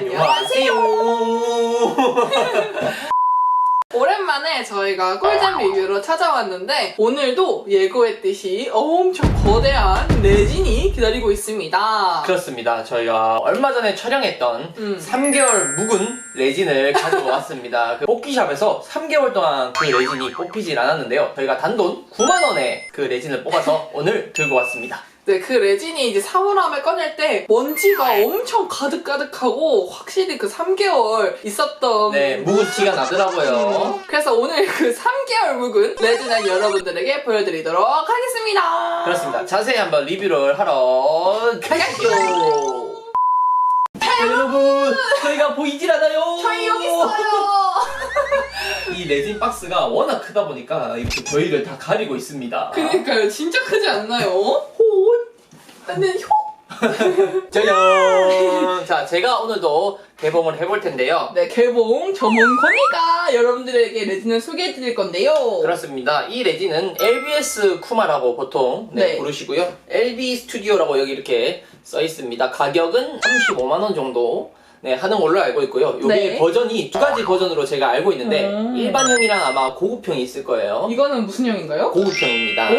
안녕하세요. 오랜만에 저희가 꿀잼 리뷰로 찾아왔는데 오늘도 예고했듯이 엄청 거대한 레진이 기다리고 있습니다. 그렇습니다. 저희가 얼마 전에 촬영했던 음. 3개월 묵은 레진을 가지고 왔습니다. 그 뽑기샵에서 3개월 동안 그 레진이 뽑히질 않았는데요. 저희가 단돈 9만원에 그 레진을 뽑아서 오늘 들고 왔습니다. 네, 그 레진이 이제 사물함에 꺼낼 때 먼지가 엄청 가득가득하고 확실히 그 3개월 있었던 네, 묵은 티가 나더라고요. 음, 그래서 오늘 그 3개월 묵은 레진을 여러분들에게 보여드리도록 하겠습니다. 그렇습니다. 자세히 한번 리뷰를 하러 가시죠. 여러분, 저희가 보이질 않아요. 저희 여기 있어요. 이 레진 박스가 워낙 크다 보니까 이렇게 저희를 다 가리고 있습니다. 그니까요, 진짜 크지 않나요? 호, 나는 효. 짜잔! 자, 제가 오늘도 개봉을 해볼 텐데요. 네, 개봉 전문 권위가 여러분들에게 레진을 소개해 드릴 건데요. 그렇습니다. 이 레진은 LBS 쿠마라고 보통 네, 네. 부르시고요. LB 스튜디오라고 여기 이렇게 써 있습니다. 가격은 35만원 정도 네, 하는 걸로 알고 있고요. 여기 네. 버전이 두 가지 버전으로 제가 알고 있는데 음. 일반형이랑 아마 고급형이 있을 거예요. 이거는 무슨 형인가요? 고급형입니다.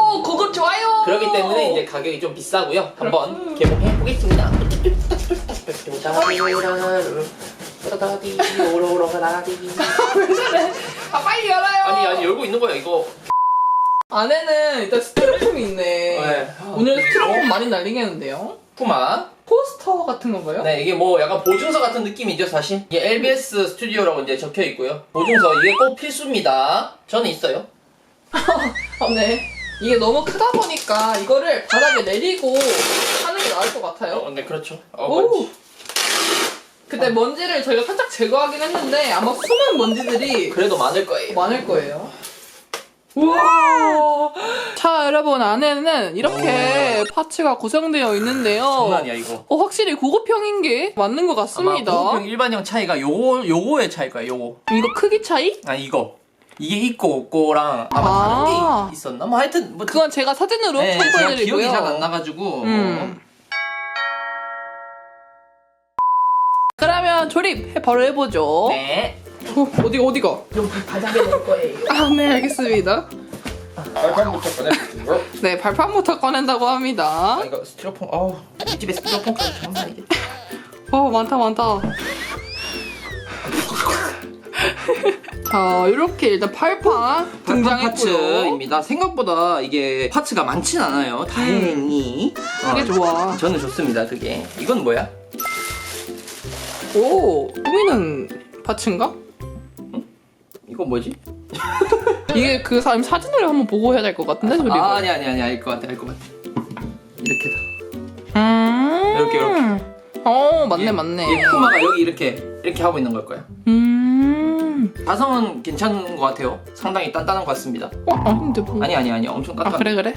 오, 그거 좋아요. 그렇기 때문에 이제 가격이 좀 비싸고요. 한번 그렇군. 개봉해 보겠습니다. 왜 저래? 아, 빨리 열어요. 아니 아니 열고 있는 거야 이거. 안에는 일단 스티로폼이 있네. 네. 오늘 스티로폼 많이 날리겠는데요? 푸마. 포스터 같은 건가요? 네 이게 뭐 약간 보증서 같은 느낌이죠 사실. 이게 LBS 스튜디오라고 이제 적혀 있고요. 보증서 이게 꼭 필수입니다. 저는 있어요. 어, 네. 이게 너무 크다 보니까 이거를 바닥에 내리고 하는 게 나을 것 같아요. 어, 네 그렇죠. 어, 오! 그때 먼지를 저희가 살짝 제거하긴 했는데 아마 숨은 먼지들이 그래도 많을 거예요. 많을 거예요. 우와! 자, 여러분, 안에는 이렇게 파츠가 구성되어 있는데요. 장난 아니야 이거. 어, 확실히 고급형인 게 맞는 것 같습니다. 아마 고급형 일반형 차이가 요거 요거의 차일 거예요. 요거. 이거 크기 차이? 아 이거. 이게 있고 없고랑 아마 아. 다른 게 있었나? 뭐 하여튼 뭐 그건 제가 사진으로 네, 제가 첨부해드리고요. 기억이 잘 안 나가지고 음. 그러면 조립 해- 바로 해보죠. 네. 어, 어디 어디가? 바닥에 놓을 거예요. 아, 네, 알겠습니다. 발판부터 꺼내볼게요. 네, 발판부터 꺼낸다고 합니다. 아 이거 스티로폼 어우 이 집에 스티로폼까지 장난 아니겠 어, 많다, 많다. 자, 이렇게 일단 팔판 등장했고요. 파츠입니다. 생각보다 이게 파츠가 많진 않아요. 다행히. 어, 그게 좋아. 저는 좋습니다. 그게. 이건 뭐야? 오, 꾸미는 파츠인가? 이거 뭐지? 이게 그 사람 사진을 한번 보고 해야 될 것 같은데, 조립을. 아, 아니 아니 아니 알 것 같아 알 것 같아. 이렇게다. 음. 이렇게, 이렇게. 어, 맞네, 얘- 맞네. 얘 쿠마가 여기 이렇게 이렇게 하고 있는 걸 거야. 음. 가성은 괜찮은 것 같아요. 상당히 단단한 것 같습니다. 어, 아닌데 뭐. 아니 아니 아니 엄청 아, 단단. 그래, 그래?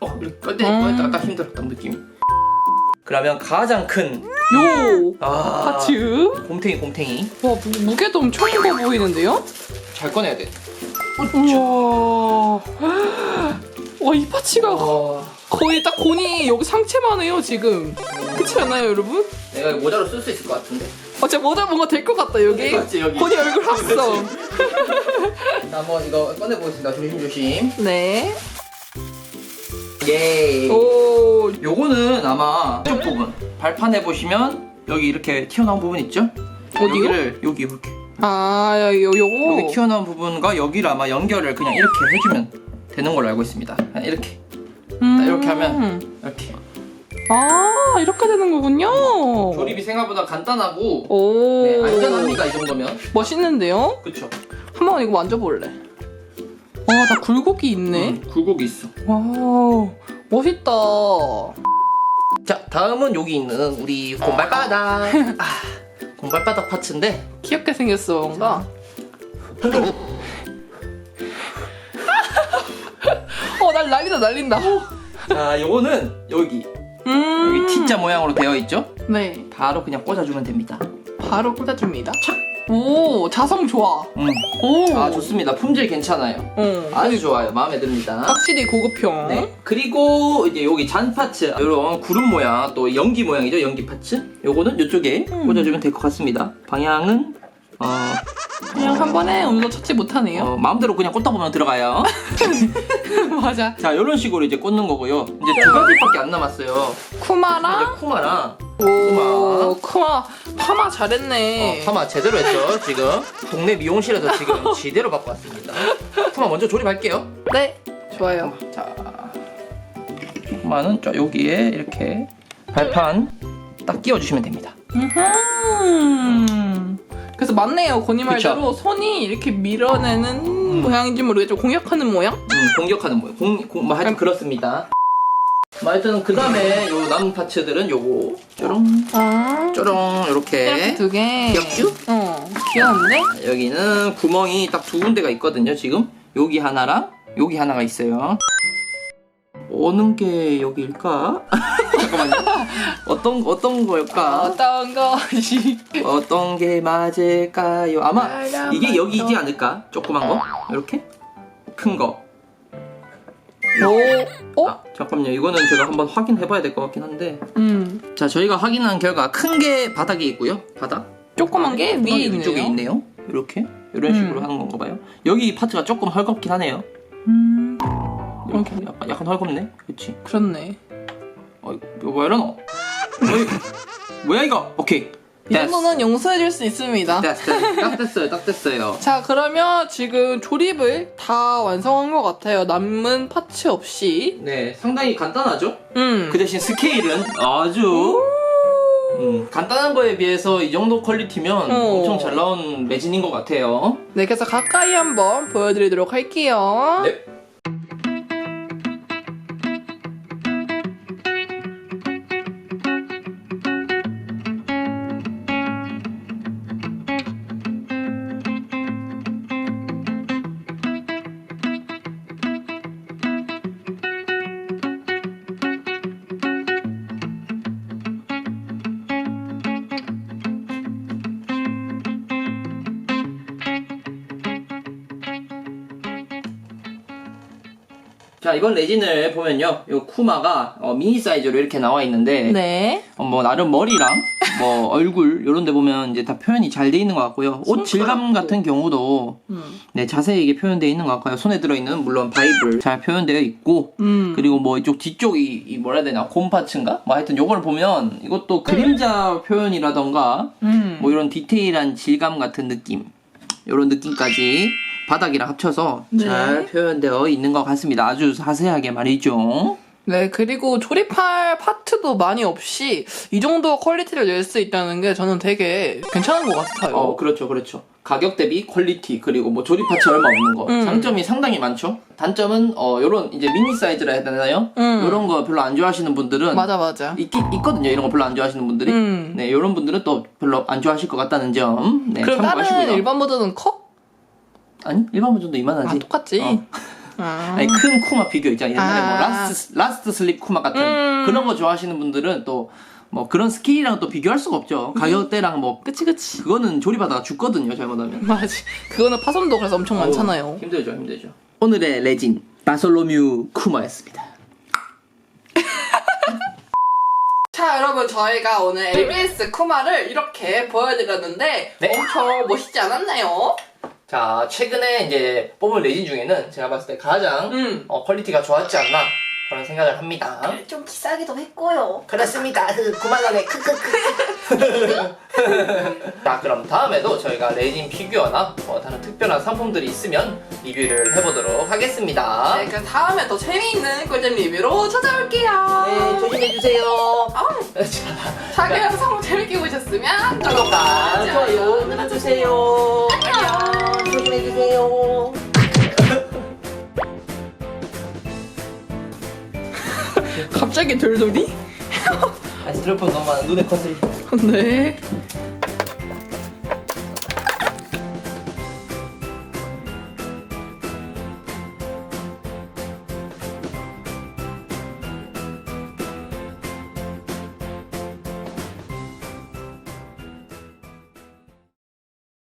어 이렇게 음. 끌때 딱 힘들었던 느낌. 그러면 가장 큰 요! 아, 파츠. 곰탱이 곰탱이 와, 무, 무게도 엄청 커 보이는데요? 잘 꺼내야 돼. 우와. 와, 이 파츠가 어, 거의 딱 곤이 여기 상체만 해요, 지금. 그렇지 않아요, 여러분? 내가 이거 모자로 쓸 수 있을 것 같은데. 어, 진짜 모자 뭔가 될 것 같다, 여기. 맞지, 여기. 곤이 얼굴 합성. 자, 한번 이거 꺼내 보겠습니다. 조심 조심. 네. 예. 오, 요거는 아마 이쪽 부분 발판에 보시면 여기 이렇게 튀어나온 부분 있죠? 어디요? 여기를 여기 이렇게 아, 요, 요거. 여기 튀어나온 부분과 여기를 아마 연결을 그냥 이렇게 해주면 되는 걸로 알고 있습니다. 그냥 이렇게 음. 이렇게 하면 이렇게 아, 이렇게 되는 거군요. 조립이 생각보다 간단하고 오. 네, 안전합니다 이 정도면. 멋있는데요? 그쵸? 한번 이거 만져볼래. 와, 다 굴곡이 있네. 음, 굴곡이 있어. 와우, 멋있다. 자 다음은 여기 있는 우리 곰발바닥. 아, 곰발바닥 파츠인데 귀엽게 생겼어, 뭔가. 어, 날 날린다, 날린다. 자 요거는 여기 음. 여기 T자 모양으로 되어 있죠? 네, 바로 그냥 꽂아주면 됩니다. 바로 꽂아줍니다. 오 자성 좋아. 음. 오. 아 좋습니다. 품질 괜찮아요. 어. 아주 좋아요. 마음에 듭니다. 확실히 고급형. 네. 그리고 이제 여기 잔 파츠, 이런 구름 모양, 또 연기 모양이죠. 연기 파츠. 요거는 이쪽에 음. 꽂아주면 될 것 같습니다. 방향은 어, 그냥 한 번에 거 찾지 못하네요. 어, 마음대로 그냥 꽂다 보면 들어가요. 맞아. 자, 이런 식으로 이제 꽂는 거고요. 이제 두 가지밖에 안 남았어요. 이제 쿠마랑 쿠마랑 오 쿠마 파마 잘했네. 어, 파마 제대로 했죠. 지금 동네 미용실에서 지금 지대로 받고 왔습니다. 쿠마 먼저 조립할게요. 네 좋아요. 자, 쿠마는 저 여기에 이렇게 발판 딱 끼워주시면 됩니다. 음. 그래서 맞네요 고니 그쵸? 말대로 손이 이렇게 밀어내는 모양인지 모르겠죠 공략하는 모양? 음, 공격하는 모양. 공, 공, 뭐 하여튼 그렇습니다. 뭐 하여튼 그 다음에 요 남은 파츠들은 요거 쪼롱 아 쪼롱 이렇게 두 개. 귀엽죠? 어 귀여운데? 여기는 구멍이 딱 두 군데가 있거든요 지금 여기 하나랑 여기 하나가 있어요 어느 게 여기일까? 잠깐만요 어떤 어떤 걸까? 어떤 것이 어떤 게 맞을까요? 아마 이게 여기지 않을까? 조그만 거 이렇게 큰 거. 오 어? 아, 잠깐만요. 이거는 제가 한번 확인해봐야 될 것 같긴 한데. 음 자, 저희가 확인한 결과 큰 게 바닥에 있고요. 바닥. 조그만 게 위에 있네요. 위쪽에 있네요. 이렇게 이런 식으로 음. 하는 건가 봐요. 여기 파트가 조금 헐겁긴 하네요. 음 이렇게 약간, 약간 헐겁네. 그렇지. 그렇네. 어, 이거 왜 이러노? 어이, 뭐야 이거? 오케이. 이 정도는 용서해줄 수 있습니다. 됐, 됐, 딱 됐어요. 딱 됐어요. 자 그러면 지금 조립을 다 완성한 것 같아요. 남은 파츠 없이. 네, 상당히 간단하죠? 음. 그 대신 스케일은 아주 음, 간단한 거에 비해서 이 정도 퀄리티면 어. 엄청 잘 나온 매진인 것 같아요. 네, 그래서 가까이 한번 보여드리도록 할게요. 네. 자 이번 레진을 보면요, 이 쿠마가 어, 미니 사이즈로 이렇게 나와 있는데 네. 어, 뭐 나름 머리랑 뭐 얼굴 이런 데 보면 이제 다 표현이 잘 돼 있는 것 같고요. 옷 질감. 같은 경우도 음. 네 자세하게 표현되어 있는 것 같고요. 손에 들어있는 물론 바이블 잘 표현되어 있고 음. 그리고 뭐 이쪽 뒤쪽 이 이 뭐라 해야 되나 곰파츠인가? 뭐 하여튼 요걸 보면 이것도 그림자 표현이라던가 음. 뭐 이런 디테일한 질감 같은 느낌 이런 느낌까지 바닥이랑 합쳐서 네. 잘 표현되어 있는 것 같습니다. 아주 자세하게 말이죠. 네, 그리고 조립할 파트도 많이 없이 이 정도 퀄리티를 낼 수 있다는 게 저는 되게 괜찮은 것 같아요. 어 그렇죠 그렇죠. 가격 대비 퀄리티 그리고 뭐 조립 파츠 얼마 없는 거 음. 장점이 상당히 많죠. 단점은 어 요런 이제 미니 사이즈라 해야 되나요? 음. 요런 거 별로 안 좋아하시는 분들은 맞아, 맞아. 있, 있거든요. 이런 거 별로 안 좋아하시는 분들이. 음. 네, 이런 분들은 또 별로 안 좋아하실 것 같다는 점. 네, 그럼 다른 참고하시고요. 일반 버전은 커? 아니, 일반 버전도 이만하지. 아, 똑같지? 어. 아. 아니, 큰 쿠마 비교 있잖아요. 옛날에 뭐 아. 라스트, 라스트 슬립 쿠마 같은 음. 그런 거 좋아하시는 분들은 또 뭐 그런 스킬이랑 또 비교할 수가 없죠. 가격대랑 뭐 그치, 그치. 그거는 조립하다가 죽거든요. 잘못하면. 맞지. 그거는 파손도 그래서 엄청 많잖아요. 어우, 힘들죠, 힘들죠. 오늘의 레진 바솔로뮤 쿠마였습니다. 자 여러분 저희가 오늘 LBS 쿠마를 이렇게 보여드렸는데 네. 엄청 멋있지 않았나요? 자, 최근에 이제 뽑은 레진 중에는 제가 봤을 때 가장 음. 어, 퀄리티가 좋았지 않나 그런 생각을 합니다. 좀 비싸기도 했고요. 그렇습니다. 그 9만 원에 크크크. 자, 그럼 다음에도 저희가 레진 피규어나 뭐 다른 특별한 상품들이 있으면 리뷰를 해보도록 하겠습니다. 네, 그럼 다음에 더 재미있는 꿀잼 리뷰로 찾아올게요. 네, 조심해 주세요. 아, 자, 자기 영상 재밌게 보셨으면 구독과 좋아요 눌러주세요. 안녕. 주세요. 갑자기 돌돌이? 아니, 드롭은 너무 많아. 눈에 컷을. 네.